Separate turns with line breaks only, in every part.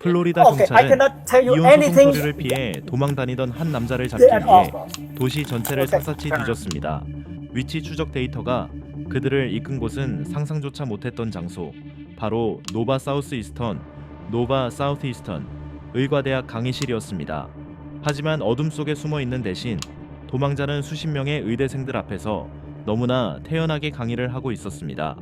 플로리다
Okay, I
경찰은
cannot tell you
이혼 소송
anything.
서류를 피해 도망 다니던 한 남자를 잡기. 위해 도시 전체를. 샅샅이 뒤졌습니다. 위치 추적 데이터가 그들을 이끈 곳은 상상조차 못했던 장소, 바로 노바 사우스 이스턴, 노바 사우스 이스턴 의과대학 강의실이었습니다. 하지만 어둠 속에 숨어 있는 대신 도망자는 수십 명의 의대생들 앞에서 너무나 태연하게 강의를 하고 있었습니다.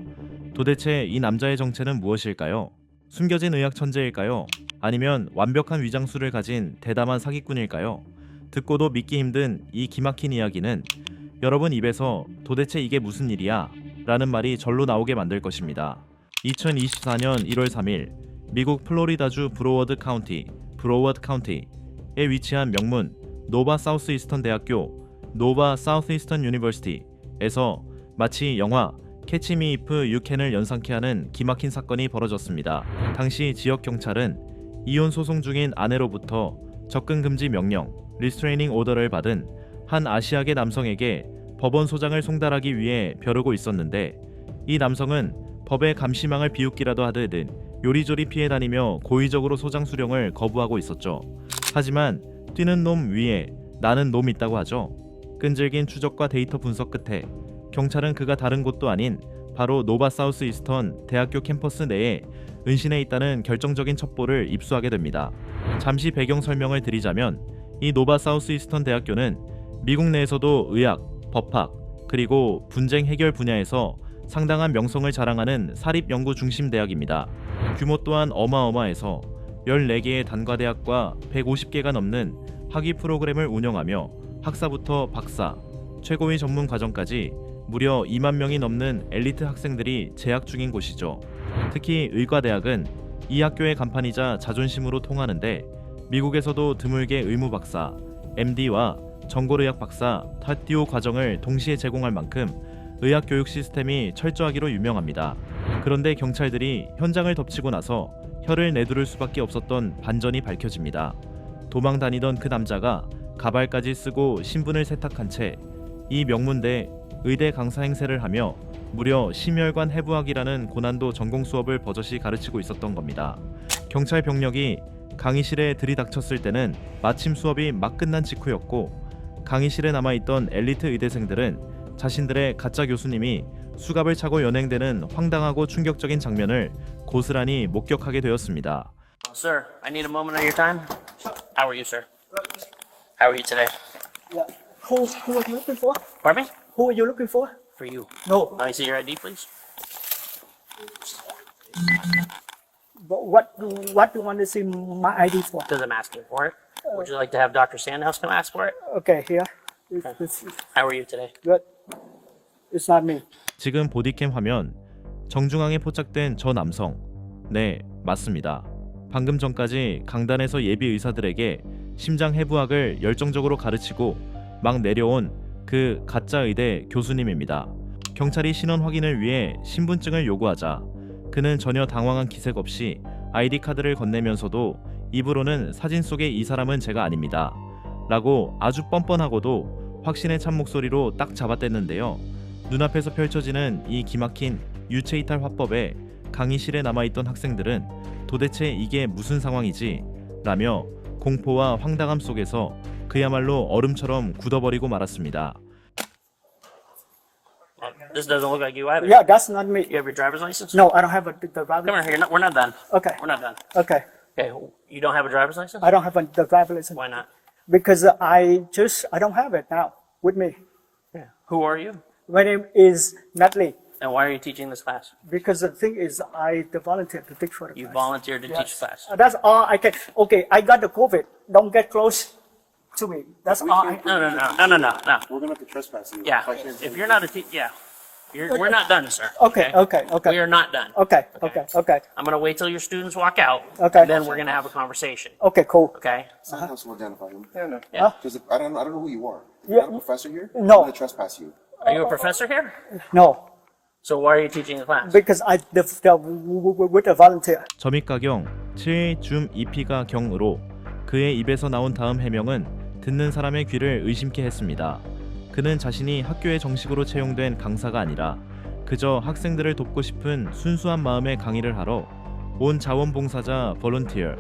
도대체 이 남자의 정체는 무엇일까요? 숨겨진 의학 천재일까요? 아니면 완벽한 위장술을 가진 대담한 사기꾼일까요? 듣고도 믿기 힘든 이 기막힌 이야기는 여러분 입에서 도대체 이게 무슨 일이야? 라는 말이 절로 나오게 만들 것입니다. 2024년 1월 3일 미국 플로리다주 브로워드 카운티, 브로워드 카운티에 위치한 명문 노바 사우스 이스턴 대학교 노바 사우스 이스턴 유니버시티에서 마치 영화 캐치 미 이프 유캔을 연상케 하는 기막힌 사건이 벌어졌습니다. 당시 지역 경찰은 이혼 소송 중인 아내로부터 접근 금지 명령, 리스트레이닝 오더를 받은 한 아시아계 남성에게 법원 소장을 송달하기 위해 벼르고 있었는데 이 남성은 법의 감시망을 비웃기라도 하듯 요리조리 피해 다니며 고의적으로 소장 수령을 거부하고 있었죠. 하지만 뛰는 놈 위에 나는 놈 있다고 하죠. 끈질긴 추적과 데이터 분석 끝에 경찰은 그가 다른 곳도 아닌 바로 노바 사우스 이스턴 대학교 캠퍼스 내에 은신해 있다는 결정적인 첩보를 입수하게 됩니다. 잠시 배경 설명을 드리자면 이 노바 사우스 이스턴 대학교는 미국 내에서도 의학, 법학, 그리고 분쟁 해결 분야에서 상당한 명성을 자랑하는 사립 연구 중심 대학입니다. 규모 또한 어마어마해서 14개의 단과 대학과 150개가 넘는 학위 프로그램을 운영하며 학사부터 박사, 최고위 전문 과정까지 무려 2만 명이 넘는 엘리트 학생들이 재학 중인 곳이죠. 특히 의과대학은 이 학교의 간판이자 자존심으로 통하는데 미국에서도 드물게 의무 박사, MD와 전골의학 박사, 타띠오 과정을 동시에 제공할 만큼 의학 교육 시스템이 철저하기로 유명합니다. 그런데 경찰들이 현장을 덮치고 나서 혀를 내두를 수밖에 없었던 반전이 밝혀집니다. 도망 다니던 그 남자가 가발까지 쓰고 신분을 세탁한 채 이 명문대 의대 강사 행세를 하며 무려 심혈관 해부학이라는 고난도 전공 수업을 버젓이 가르치고 있었던 겁니다. 경찰 병력이 강의실에 들이닥쳤을 때는 마침 수업이 막 끝난 직후였고 강의실에 남아있던 엘리트 의대생들은 자신들의 가짜 교수님이 수갑을 차고 연행되는 황당하고 충격적인 장면을 고스란히 목격하게 되었습니다.
Sir, I need a moment of your time. How are you, sir? How are you today?
Yeah. Who, who are you looking for?
Pardon me?
Who are you looking for?
For you.
No.
Let me see your ID, please.
But what what do you want to see my ID for?
Because I'm asking for it. Would you like to have Dr. Sandhouse come ask for it?
Okay, here. This, this is
How are you today?
good. It's not me.
지금 보디캠 화면 정중앙에 포착된 저 남성. 네, 맞습니다. 방금 전까지 강단에서 예비 의사들에게 심장 해부학을 열정적으로 가르치고 막 내려온 그 가짜 의대 교수님입니다. 경찰이 신원 확인을 위해 신분증을 요구하자 그는 전혀 당황한 기색 없이 아이디 카드를 건네면서도 입으로는 사진 속의 이 사람은 제가 아닙니다. 라고 아주 뻔뻔하고도 확신에 찬 목소리로 딱 잡아댔는데요. 눈앞에서 펼쳐지는 이 기막힌 유체 이탈 화법에 강의실에 남아있던 학생들은 도대체 이게 무슨 상황이지? 라며 공포와 황당함 속에서 그야말로 얼음처럼 굳어버리고 말았습니다.
Uh, This doesn't look like you either.
Yeah, that's not me.
You have your driver's license?
No, I don't have a the driver.
Come here. You're not, we're not done.
Okay.
We're not done.
Okay,
Okay. You don't have a driver's license?
I don't have a, the driver license
Why not?
because I just I don't have it now with me.
Yeah. Who are you?
My name is Natalie.
And why are you teaching this class?
Because the thing is, I the volunteer to teach for the
You
class.
volunteered to teach
Yes.
class.
Uh, That's all I can. Okay, I got the COVID. Don't get close to me. That's all. I,
No, no, no, no, no, no, no.
We're gonna have to trespass you.
Yeah. If you're not a te- yeah. You're, we're not done, sir.
okay, okay, okay,
We are not done.
okay, okay, okay,
I'm gonna wait till your students walk out.
Okay.
And then we're gonna have a conversation.
okay. Cool.
Okay?
Sandhouse will identify him.
Uh-huh. Yeah, no.
Yeah.
Because I don't, I don't know who you are.
Yeah.
You're not a professor here.
No.
I'm gonna trespass you.
Are you a professor here?
No,
So why are you teaching the class?
because I the, the with a volunteer.
점입가경 7줌 2피가 경으로 그의 입에서 나온 다음 해명은 듣는 사람의 귀를 의심케 했습니다. 그는 자신이 학교에 정식으로 채용된 강사가 아니라 그저 학생들을 돕고 싶은 순수한 마음의 강의를 하러 온 자원봉사자 볼런티어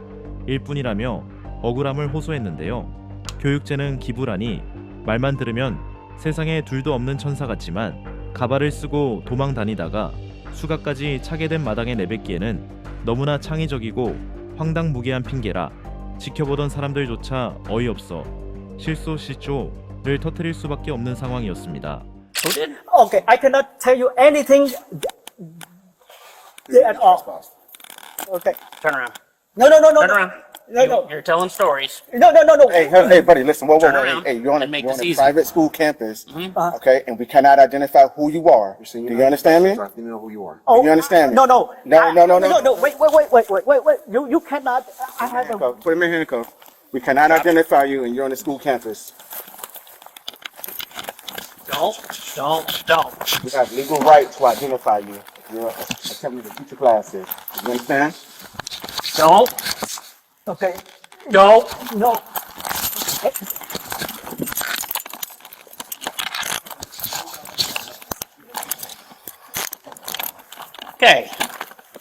일뿐이라며 억울함을 호소했는데요. 교육제는 기부라니 말만 들으면 세상에 둘도 없는 천사 같지만 가발을 쓰고 도망 다니다가 수갑까지 차게 된 마당에 내뱉기에는 너무나 창의적이고 황당무계한 핑계라 지켜보던 사람들조차 어이없어 실소실조를 터뜨릴 수밖에 없는 상황이었습니다.
Who did?
Okay, I cannot tell you anything at all.
Trespass.
Okay.
Turn around.
No, no, no, no.
Turn
no.
around.
No,
You-
no.
You're telling stories.
No, no, no, no.
Hey, hey, hey, buddy, listen. Whoa, whoa,
Turn
whoa.
around
Hey, hey, you're on a,
and make
you're on
this
a
easy.
private school campus,
Uh-huh.
okay? And we cannot identify who you are. Do you understand me?
I think know who you are.
Oh,
You understand me?
No, no.
No,
I-
no, no, no.
No, no. Wait, wait, wait, wait, wait, wait, wait. You, you cannot. I have a.
Handcuff. Put him in handcuff. We cannot identify you, and you're on the school campus.
Don't, don't, don't.
We have legal right to identify you. You're attempting to teach your classes. You understand?
Don't,
Okay.
don't.
No.
Okay.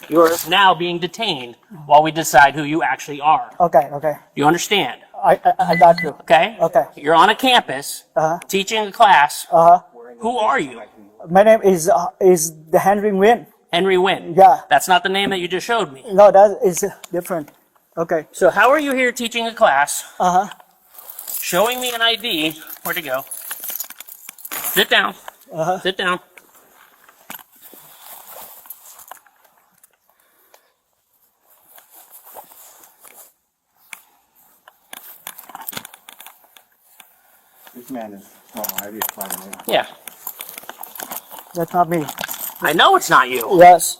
You're now being detained while we decide who you actually are.
Okay, okay.
You understand?
I, I, I got you.
Okay?
Okay.
You're on a campus
Uh-huh.
teaching a class.
Uh huh.
Who are you?
My name is uh, is the Henry Nguyen.
Henry Wynn.
Yeah.
That's not the name that you just showed me.
No, that is different. Okay.
So how are you here teaching a class,
Uh huh.
showing me an ID? Where'd it go? Sit down.
Uh-huh.
Sit down.
Man is. Oh, I did find him.
Yeah.
That's not me.
I know it's not you.
Yes.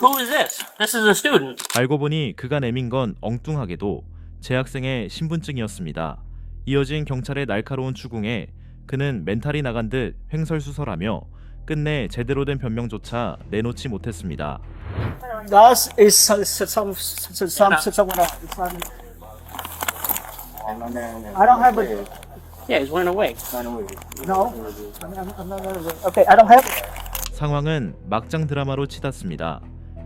Who is this? This is a student.
알고 보니 그가 내민 건 엉뚱하게도 재학생의 신분증이었습니다. 이어진 경찰의 날카로운 추궁에 그는 멘탈이 나간 듯 횡설수설하며 끝내 제대로 된 변명조차 내놓지 못했습니다.
That is some some some some someone else. It's not me.
And my man is-
I don't have a
Yeah, he's wearing a wig.
Run away.
no. I'm, I'm, I'm not. Okay, I don't have.
상황은 막장 드라마로 치닫습니다.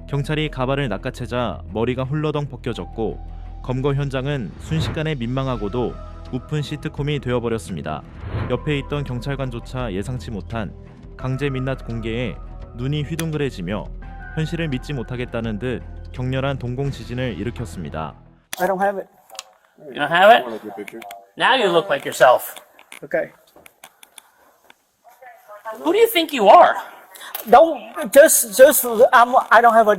경찰이 가발을 낚아채자 머리가 훌러덩 벗겨졌고 검거 현장은 순식간에 민망하고도 우픈 시트콤이 되어버렸습니다. 옆에 있던 경찰관조차 예상치 못한 강제 민낯 공개에 눈이 휘둥그레지며 현실을 믿지 못하겠다는 듯 격렬한 동공 지진을 일으켰습니다.
I don't have it.
You don't have it?
Look at your picture.
Now you look like yourself.
Okay.
Who do you think you are?
Don't just just I'm I don't have a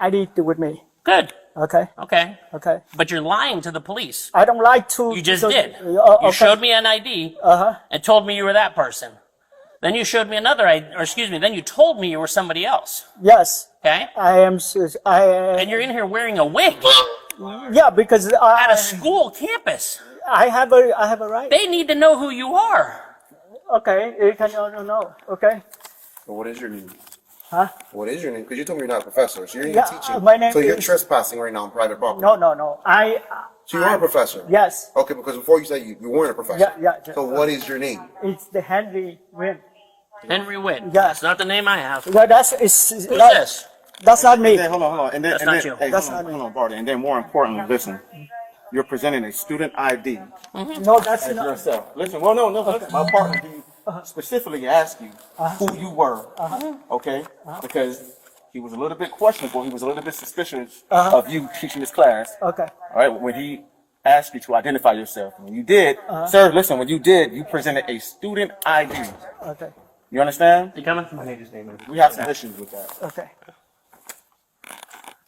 ID with me.
Good.
Okay.
Okay.
Okay.
But you're lying to the police.
I don't lie to.
You just
to-
did.
Uh,
You showed me an ID
Uh huh.
and told me you were that person. Then you showed me another ID, or excuse me, then you told me you were somebody else.
Yes.
Okay?
I am. I.
And you're in here wearing a wig
Yeah, because I, at
a school campus.
I have a I have a right.
They need to know who you are.
Okay. You can no no no. Okay.
But what is your name?
Huh?
What is your name? Because you told me you're not a professor, so you're in
Yeah,
here teaching.
my name
so you're
is-
trespassing right now on private property.
No no no. I.
So you are a professor.
Yes.
Okay, because before you said you, you weren't a professor.
Yeah, yeah, yeah.
So what is your name?
It's the Henry Win.
Henry Wynn.
Yeah.
That's not the name I have.
Yeah, that's is
Who's
that,
this?
That's not me.
Hey, hold on, hold on. And then,
That's
and
not
then,
you.
Hey,
That's
hold on,
not me.
hold on, Barty. And then more importantly, listen. You're presenting a student ID mm-hmm.
No, that's
as
not.
yourself. Listen, well, no, no. listen, My partner he uh-huh. specifically asked you uh-huh. who you were. Uh-huh. Okay? Because he was a little bit questionable. He was a little bit suspicious of you teaching this class.
Okay.
All right, when he asked you to identify yourself, when you did, sir, listen, when you did, you presented a student ID.
Okay.
You understand?
You coming? From my neighbor's name.
We have some issues with that.
Okay.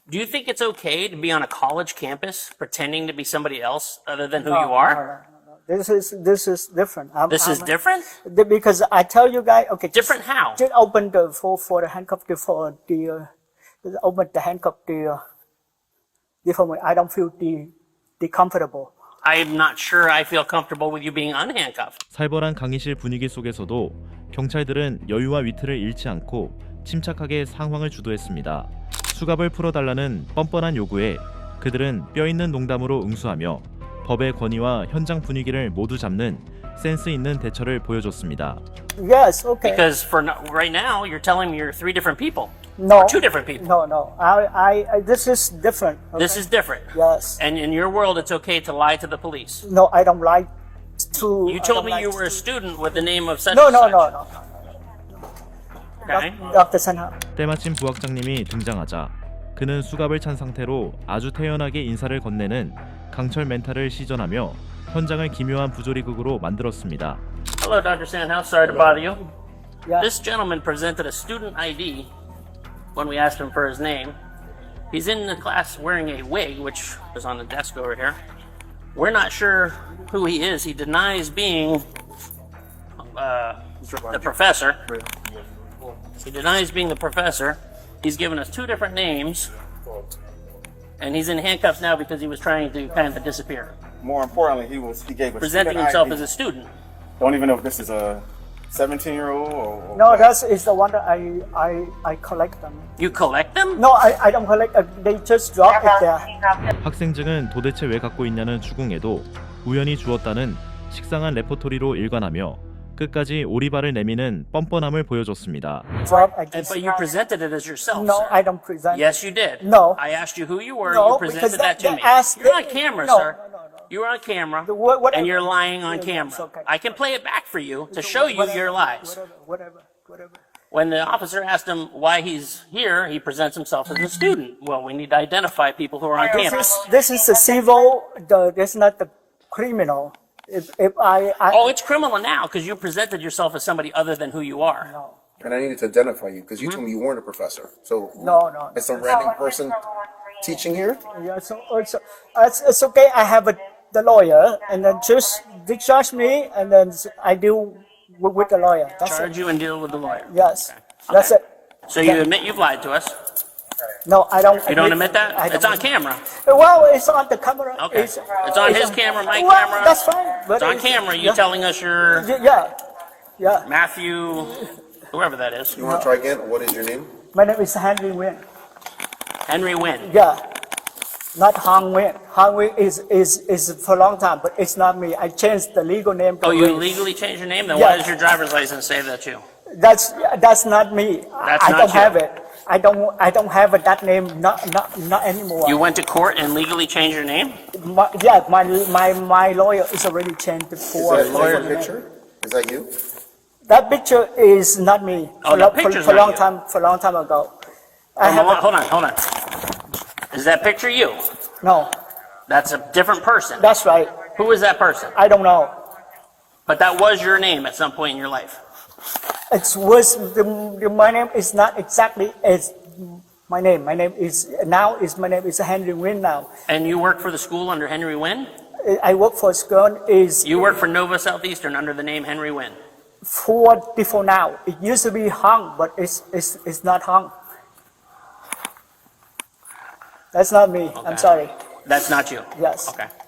Do you think it's okay to be on a college campus pretending to be somebody else other than who
No,
you are?
no, no, no. This is this is different. I'm,
This is
I'm-
different?
the- because I tell you guys. Okay.
Different how?
Just open the for for the handcuff the for the uh, just open the handcuff the uh, the for me. I don't feel the the comfortable.
I'm not sure I feel comfortable with you being unhandcuffed.
살벌한 강의실 분위기 속에서도 경찰들은 여유와 위트를 잃지 않고 침착하게 상황을 주도했습니다. 수갑을 풀어달라는 뻔뻔한 요구에 그들은 뼈있는 농담으로 응수하며 법의 권위와 현장 분위기를 모두 잡는 센스 있는 대처를 보여줬습니다.
Yes. Okay.
Because for no, right now, you're telling me you're three different people.
No.
Two different people.
No, no. I, I, I this is different.
This
okay?
is different.
Yes.
And in your world, it's okay to lie to the police.
No, I don't like to.
You
I
told
don't
me
like
you were a
to-
student with the name of such
No,
and
no,
such.
no, no. Dr. Sanha.
때마침 부학장님이 등장하자 그는 수갑을 찬 상태로 아주 태연하게 인사를 건네는 강철 멘탈을 시전하며 현장을 기묘한 부조리극으로 만들었습니다.
Hello, Dr. Sandhouse. Sorry to bother you.
Yeah.
This gentleman presented a student ID when we asked him for his name. He's in the class wearing a wig, which is on the desk over here. We're not sure who he is. He denies being uh, the professor. He denies being the professor. He's given us two different names. And he's in handcuffs now because he was trying to kind of disappear.
More importantly, he was he gave a
Presenting
student
himself
ID.
as a student.
Don't even know if this is a 17 year old or, or
No,
what.
that is the one that I, I, I collect them.
You collect them?
No, I, I don't collect. Uh, they just drop it there.
학생 증은 도대체 왜 갖고 있냐는 추궁에도 우연히 주었다는 식상한 레포토리로 일관하며 끝까지 오리발을 내미는 뻔뻔함을 보여줬습니다.
Drop
And-
against.
But you presented it as yourself.
No,
sir.
I don't present.
Yes, you did.
No.
I asked you who you were.
No,
you presented
because
that
they-
to
they
me.
asked-
You're on
they-
camera,
no,
sir.
no, no, no.
You're on camera.
The what- whatever.
and you're lying on
Yeah,
camera.
it's okay.
I can play it back for you to show you
Whatever,
your lies.
Whatever, whatever, whatever.
When the officer asked him why he's here, he presents himself as a student. Well, we need to identify people who are on
This
camera.
is this is the civil. The this is not the criminal. If if I, I
Oh, it's criminal now because you presented yourself as somebody other than who you are.
no
And I needed to identify you because you mm-hmm. told me you weren't a professor. So
no no.
it's some random person teaching here.
Yeah, so also it's, it's okay. I have a the lawyer, and then just discharge me, and then I deal with, with the lawyer. That's
Charge
it.
you and deal with the lawyer.
Yes, that's
Okay.
it.
So you admit you've lied to us.
No, I don't.
You don't admit that?
I
It's
don't
on camera.
Well, it's on the camera.
Okay. It's uh, on his camera, my
well,
camera.
That's fine. But
It's on camera. You
yeah,
telling us you're
Yeah, yeah, yeah.
Matthew, whoever that is.
You want to try again? What is your name?
My name is Henry Nguyen.
Henry Wynn.
Yeah, not Hong Nguyen. Hong Nguyen is is is for a long time, but it's not me. I changed the legal name. to
Oh, you
Nguyen.
legally changed your name? Then why
Yeah.
does your driver's license say that you?
That's that's not me.
That's
I
not
don't
you.
have it. I don't I don't have that name. Not not not anymore.
You went to court and legally changed your name?
My, yeah, my my my lawyer is already changed it
Is
for.
that, is that
for
your
the
picture? Is that you?
That picture is not me.
Oh,
for,
the
lo- for,
picture's
for a
not
long
you.
time for a long time ago. I
Hold
have
on,
a,
hold on, hold on. Is that picture you?
no.
That's a different person.
That's right.
Who is that person?
I don't know.
But that was your name at some point in your life.
It was the, the, my name is not exactly as my name. My name is now is my name is Henry Nguyen now.
And you work for the school under Henry Wynn?
I work for school is
You work for Nova Southeastern under the name Henry Wynn.
for before now. It used to be Hung, but it's it's it's not Hung. That's not me. I'm sorry.
That's not you?
Yes.
Okay. Okay.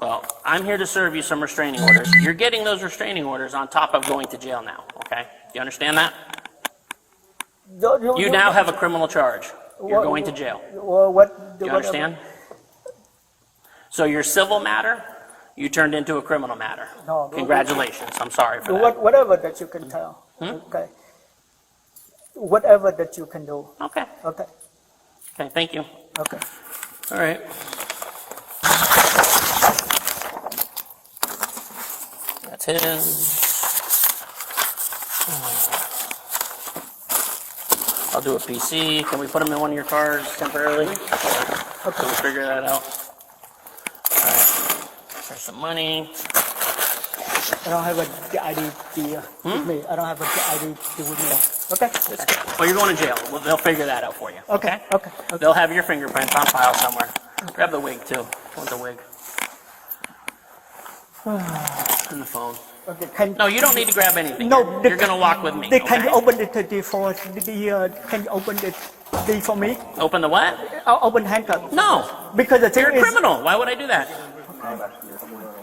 Well, I'm here to serve you some restraining orders. You're getting those restraining orders on top of going to jail now, okay? Do you understand that?
You,
You now have a criminal charge. You're going to jail.
Well, what?
Do you understand? So your civil matter, you turned into a criminal matter.
No, but-
Congratulations. I'm sorry for
What,
that.
whatever that you can tell.
Hmm?
Okay. Whatever that you can do.
Okay.
Okay.
Okay, thank you.
Okay.
All right. That's his. I'll do a PC. Can we put them in one of your cars temporarily? Can we figure that out? All right. There's some money.
I don't have a the ID the, uh,
Hmm?
with me. I don't have a the ID the with me. Okay.
Well, you're going to jail. Well, they'll figure that out for you.
Okay. Okay. okay.
They'll have your fingerprints on file somewhere. Grab the wig too. I Want the wig? And the phone.
Okay. Can,
No, you don't need to grab anything.
No,
You're,
they-
you're gonna walk with me.
They can
okay?
you open the the for the, the uh, can you open the the for me?
Open the what?
I'll open handcuff.
No,
Because the thing
you're a
is.
criminal. Why would I do that?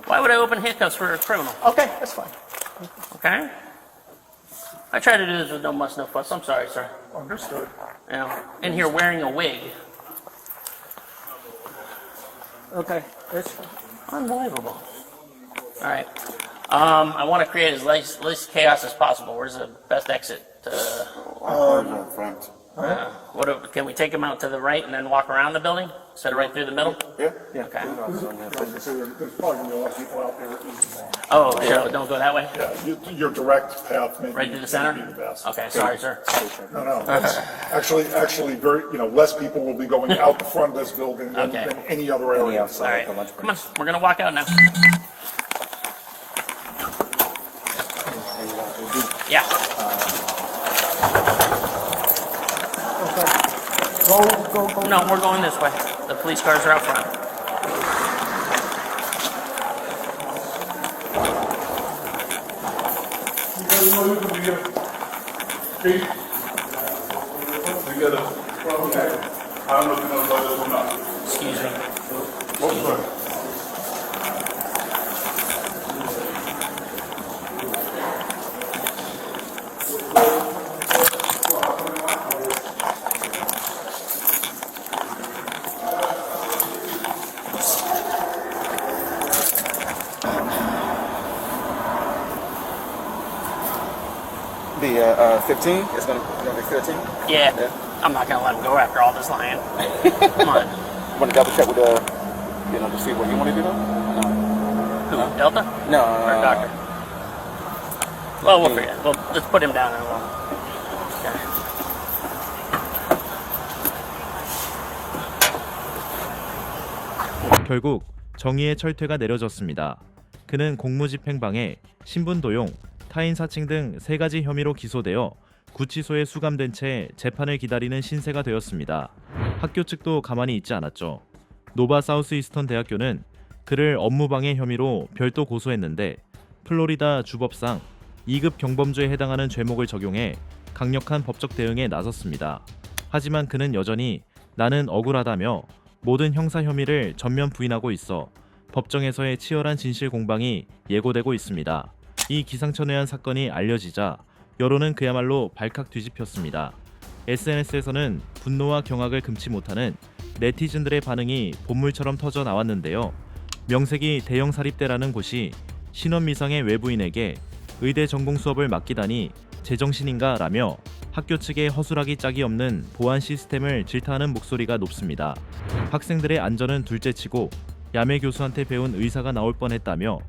Why would I open handcuffs for a criminal?
Okay, that's fine.
Okay. I try to do this with no muss, no fuss. I'm sorry, sir.
Understood.
Know, in here wearing a wig.
Okay, that's fine.
Unbelievable. All right. Um, I want to create as least, least chaos as possible. Where's the best exit? Uh,
Uh, front.
what do- can we take him out to the right and then walk around the building instead of right through the middle?
Yeah.
Yeah. Okay. There's probably gonna be a lot of people out there. eating.
Oh, so don't go that way.
Yeah, you- your direct path may be.
Right through the
may
center.
be the best.
Okay, sorry, sir.
No, no, it's actually, actually very, you know, less people will be going out the front of this building than,
Okay.
than any other area.
All right, come on, we're gonna walk out now. Yeah. Okay.
Go, go, go.
No, we're going this way. The police cars are out front. Don't know
if you know 15 is gonna, gonna be 15.
Yeah.
Yeah.
I'm not gonna let him go after all this lying. Come on.
Want to double check with the, you know, to see what you want to do though? No.
Who? Delta?
No.
Or
Uh,
doctor? Well, we'll forget. Well, let's put him down and we'll.
결국 정의의 철퇴가 내려졌습니다. 그는 공무집행방해, 신분 도용, 타인 사칭 등 세 가지 혐의로 기소되어 구치소에 수감된 채 재판을 기다리는 신세가 되었습니다. 학교 측도 가만히 있지 않았죠. 노바 사우스 이스턴 대학교는 그를 업무방해 혐의로 별도 고소했는데 플로리다 주법상 2급 경범죄에 해당하는 죄목을 적용해 강력한 법적 대응에 나섰습니다. 하지만 그는 여전히 나는 억울하다며 모든 형사 혐의를 전면 부인하고 있어 법정에서의 치열한 진실 공방이 예고되고 있습니다. 이 기상천외한 사건이 알려지자 여론은 그야말로 발칵 뒤집혔습니다. SNS에서는 분노와 경악을 금치 못하는 네티즌들의 반응이 본물처럼 터져 나왔는데요. 명색이 대형 사립대라는 곳이 신원 미상의 외부인에게 의대 전공 수업을 맡기다니 제정신인가 라며 학교 측의 허술하기 짝이 없는 보안 시스템을 질타하는 목소리가 높습니다. 학생들의 안전은 둘째치고 야매 교수한테 배운 의사가 나올 뻔했다며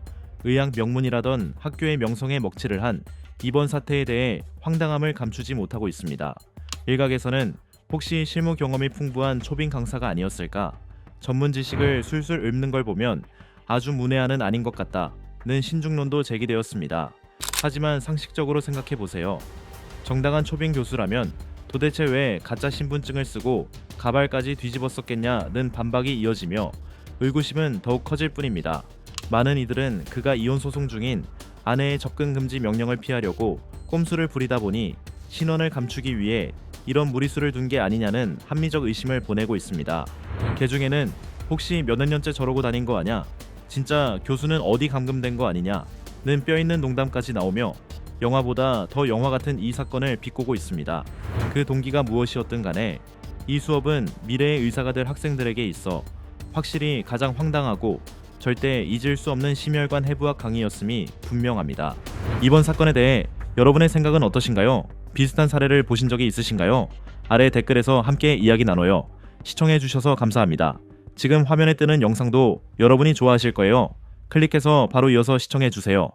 의학 명문이라던 학교의 명성에 먹칠을 한 이번 사태에 대해 황당함을 감추지 못하고 있습니다. 일각에서는 혹시 실무 경험이 풍부한 초빙 강사가 아니었을까? 전문 지식을 술술 읊는 걸 보면 아주 문외한은 아닌 것 같다는 신중론도 제기되었습니다. 하지만 상식적으로 생각해 보세요. 정당한 초빙 교수라면 도대체 왜 가짜 신분증을 쓰고 가발까지 뒤집었었겠냐는 반박이 이어지며 의구심은 더욱 커질 뿐입니다. 많은 이들은 그가 이혼 소송 중인 아내의 접근 금지 명령을 피하려고 꼼수를 부리다 보니 신원을 감추기 위해 이런 무리수를 둔 게 아니냐는 합리적 의심을 보내고 있습니다. 개 중에는 혹시 몇몇 년째 저러고 다닌 거 아냐? 진짜 교수는 어디 감금된 거 아니냐?는 뼈 있는 농담까지 나오며 영화보다 더 영화 같은 이 사건을 비꼬고 있습니다. 그 동기가 무엇이었든 간에 이 수업은 미래의 의사가 될 학생들에게 있어 확실히 가장 황당하고 절대 잊을 수 없는 심혈관 해부학 강의였음이 분명합니다. 이번 사건에 대해 여러분의 생각은 어떠신가요? 비슷한 사례를 보신 적이 있으신가요? 아래 댓글에서 함께 이야기 나눠요. 시청해 주셔서 감사합니다. 지금 화면에 뜨는 영상도 여러분이 좋아하실 거예요. 클릭해서 바로 이어서 시청해 주세요.